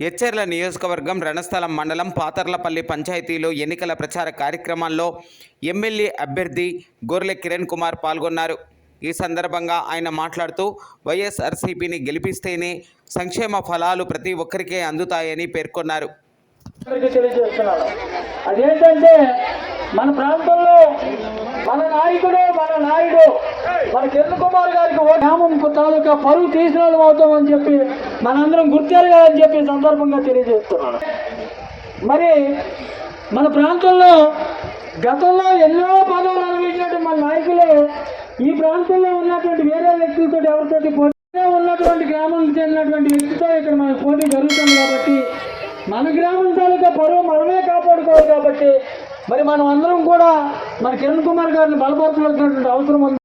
ఎచ్చెర్ల నియోజకవర్గం రణస్థలం మండలం పాతర్లపల్లి పంచాయతీలో ఎన్నికల ప్రచార కార్యక్రమాల్లో ఎమ్మెల్యే అభ్యర్థి గొర్రె కిరణ్ కుమార్ పాల్గొన్నారు. ఈ సందర్భంగా ఆయన మాట్లాడుతూ వైఎస్ఆర్సీపీని గెలిపిస్తేనే సంక్షేమ ఫలాలు ప్రతి ఒక్కరికే అందుతాయని పేర్కొన్నారు. అదేంటంటే మన ప్రాంతంలో మన నాయకుడు మన నాయుడు. మన కిరణ్ కుమార్ గారికి ఓ తాలూకా పరువు తీసిన అవుతామని చెప్పి మనందరం అని చెప్పి సందర్భంగా తెలియజేస్తున్నాను. మరి మన ప్రాంతంలో గతంలో ఎన్నో పదవులు అనుభవించినటువంటి మన నాయకులు ఈ ప్రాంతంలో ఉన్నటువంటి వేరే వ్యక్తులతో ఎవరితోటి పోటీ ఉన్నటువంటి గ్రామానికి చెందినటువంటి వ్యక్తితో ఇక్కడ మన పోటీ జరుగుతుంది కాబట్టి మన గ్రామం తాలూకా పరువు మనమే కాపాడుకోవాలి కాబట్టి మరి మనం అందరం కూడా మన కిరణ్ కుమార్ గారిని బలపరచవలసినటువంటి అవసరం ఉంది.